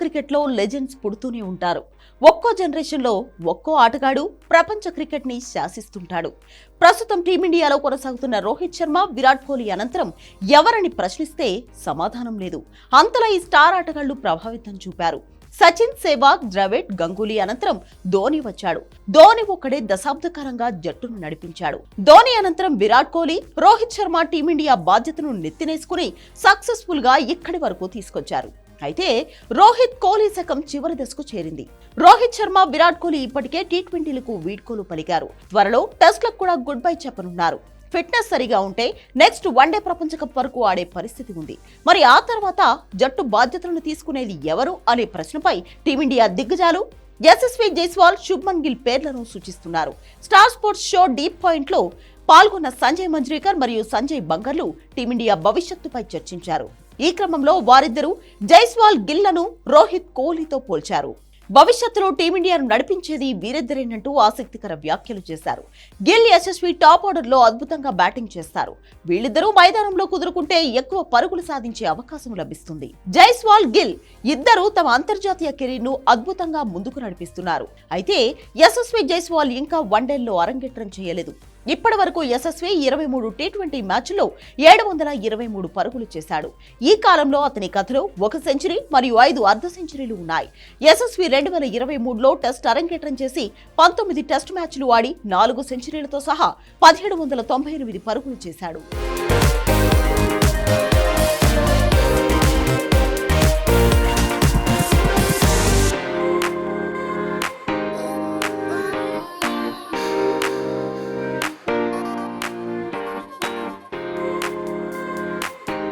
క్రికెట్లో లెజెండ్స్ పుడుతూనే ఉంటారు. ఒక్కో జనరేషన్లో ఒక్కో ఆటగాడు ప్రపంచ క్రికెట్ని శాసిస్తుంటాడు. ప్రస్తుతం టీమిండియాలో కొనసాగుతున్న రోహిత్ శర్మ విరాట్ కోహ్లీ అనంతరం ఎవరని ప్రశ్నిస్తే సమాధానం లేదు. అంతలా ఈ స్టార్ ఆటగాళ్ళు ప్రభావితం చూపారు. సచిన్ సేవాగ్ ద్రవిడ్ గంగూలీ అనంతరం ధోని వచ్చాడు. ధోని ఒక్కడే దశాబ్దకాలంగా జట్టును నడిపించాడు. ధోని అనంతరం విరాట్ కోహ్లీ రోహిత్ శర్మ టీమిండియా బాధ్యతను నెత్తినేసుకుని సక్సెస్ఫుల్గా ఇక్కడి వరకు తీసుకొచ్చారు. అయితే రోహిత్ కోహ్లీ శకం చివరి దశకు చేరింది. రోహిత్ శర్మ విరాట్ కోహ్లీ ఇప్పటికే టీ ట్వంటీలకు వీడ్కోలు పలికారు. త్వరలో టెస్ట్లకు కూడా గుడ్ బై చెప్పనున్నారు. ఫిట్నెస్ సరిగా ఉంటే నెక్స్ట్ వన్డే ప్రపంచ కప్ వరకు ఆడే పరిస్థితి ఉంది. మరి ఆ తర్వాత జట్టు బాధ్యతలను తీసుకునేది ఎవరు అనే ప్రశ్నపై టీమిండియా దిగ్గజాలు యశస్వి జైస్వాల్ శుభ్మన్ గిల్ పేర్లను సూచిస్తున్నారు. స్టార్ స్పోర్ట్స్ షో డీప్ పాయింట్లో పాల్గొన్న సంజయ్ మంజ్రీకర్ మరియు సంజయ్ బంగర్లు టీమిండియా భవిష్యత్తుపై చర్చించారు. ఈ క్రమంలో వారిద్దరూ జైస్వాల్ గిల్లను రోహిత్ కోహ్లీతో పోల్చారు. భవిష్యత్తులో టీమిండియాను నడిపించేది వీరిద్దరేనంటూ ఆసక్తికర వ్యాఖ్యలు చేశారు. గిల్ యశస్వి టాప్ ఆర్డర్లో అద్భుతంగా బ్యాటింగ్ చేస్తారు. వీళ్ళిద్దరూ మైదానంలో కుదురుకుంటే ఎక్కువ పరుగులు సాధించే అవకాశం లభిస్తుంది. జైస్వాల్ గిల్ ఇద్దరు తమ అంతర్జాతీయ కెరీర్ను అద్భుతంగా ముందుకు నడిపిస్తున్నారు. అయితే యశస్వి జైస్వాల్ ఇంకా వన్డేల్లో అరంగేట్రం చేయలేదు. ఇప్పటి వరకు యశస్వి ఇరవై మూడు టీ ట్వంటీ మ్యాచ్ల్లో ఏడు వందల ఇరవై మూడు పరుగులు చేశాడు. ఈ కాలంలో అతని కథలో ఒక సెంచరీ మరియు ఐదు అర్ధ సెంచరీలు ఉన్నాయి. యశస్వి రెండు వేల ఇరవై మూడులో టెస్ట్ అరంగేట్రం చేసి పంతొమ్మిది టెస్ట్ మ్యాచ్లు ఆడి నాలుగు సెంచరీలతో సహా పదిహేడు వందల తొంభై ఎనిమిది పరుగులు చేశాడు.